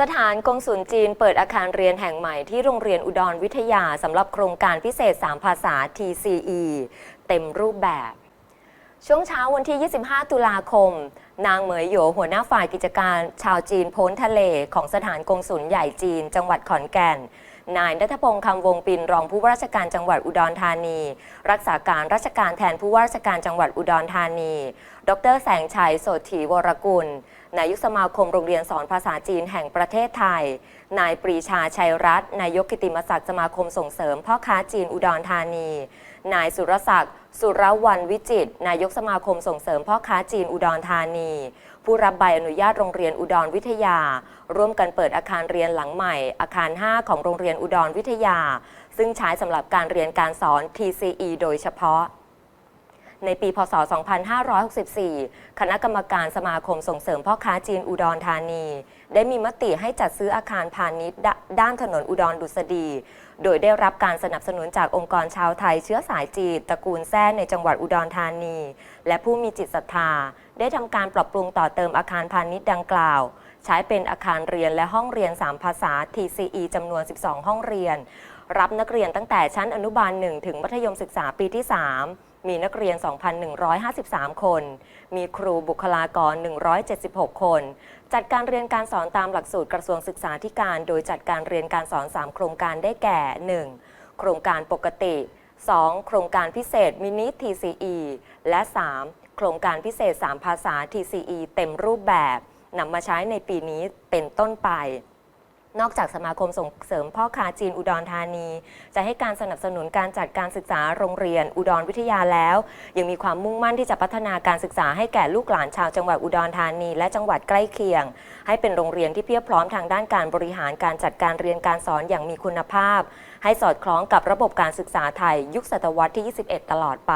สถานกงสุลจีนเปิดอาคารเรียนแห่งใหม่ที่โรงเรียนอุดรวิทยาสำหรับโครงการพิเศษ 3 ภาษา TCE เต็มรูปแบบ ช่วงเช้าวันที่ 25 ตุลาคม นางเหมยโยหัวหน้าฝ่ายกิจการชาวจีนพ้นทะเลของสถานกงสุลใหญ่จีน จังหวัดขอนแก่น นายนัทพงษ์คำวงปินรองผู้ว่าราชการจังหวัดอุดรธานี รักษาการราชการแทนผู้ว่าราชการจังหวัดอุดรธานี ดรแสงชัยโสถีวรกุล นายกสมาคมโรงเรียนสอนภาษาจีนแห่งประเทศไทย นายปรีชาชัยรัตน์นายกกิติมศักดิ์สมาคมส่งเสริมพ่อค้าจีนอุดรธานี นายสุรศักดิ์สุรวันวิจิต นายกสมาคมส่งเสริมพ่อค้าจีนอุดรธานี ผู้รับใบอนุญาตโรงเรียนอุดรวิทยา ร่วมกันเปิดอาคารเรียนหลังใหม่ อาคาร 5 ของโรงเรียนอุดรวิทยา ซึ่งใช้สำหรับการเรียนการสอน TCE โดยเฉพาะ ในปี พศ 2564 คณะกรรมการสมาคมส่งเสริมพ่อค้าจีนอุดรธานี ได้มีมติให้จัดซื้ออาคารพาณิชย์ด้านถนนอุดรดุษฎี โดยได้รับการสนับสนุนจากองค์กรชาวไทยเชื้อสายจีนตระกูลแซ่ในจังหวัดอุดรธานี และผู้มีจิตศรัทธา ได้ทำการปรับปรุงต่อเติมอาคารพาณิชย์ดังกล่าว ใช้เป็นอาคารเรียนและห้องเรียน 3 ภาษา TCE จำนวน 12 ห้องเรียน รับนักเรียนตั้งแต่ชั้นอนุบาล 1 ถึงมัธยมศึกษาปีที่ 3 มีนักเรียน 2,153 คน มีครูบุคลากร 176 คน จัดการเรียนการสอนตามหลักสูตรกระทรวงศึกษาธิการ โดยจัดการเรียนการสอน 3 โครงการได้แก่ 1. โครงการปกติ 2. โครงการพิเศษมินิ TCE และ 3. โครงการพิเศษ 3 ภาษา TCE เต็มรูปแบบนำมาใช้ในปีนี้เป็นต้นไป นอกจากสมาคมส่งเสริมพ่อค้าจีนอุดรธานี จะให้การสนับสนุนการจัดการศึกษาโรงเรียนอุดรวิทยาแล้ว ยังมีความมุ่งมั่นที่จะพัฒนาการศึกษาให้แก่ลูกหลานชาวจังหวัดอุดรธานี และจังหวัดใกล้เคียง ให้เป็นโรงเรียนที่เพียบพร้อมทางด้านการบริหารการจัดการเรียนการสอนอย่างมีคุณภาพ ให้สอดคล้องกับระบบการศึกษาไทย ยุคศตวรรษที่ 21 ตลอดไป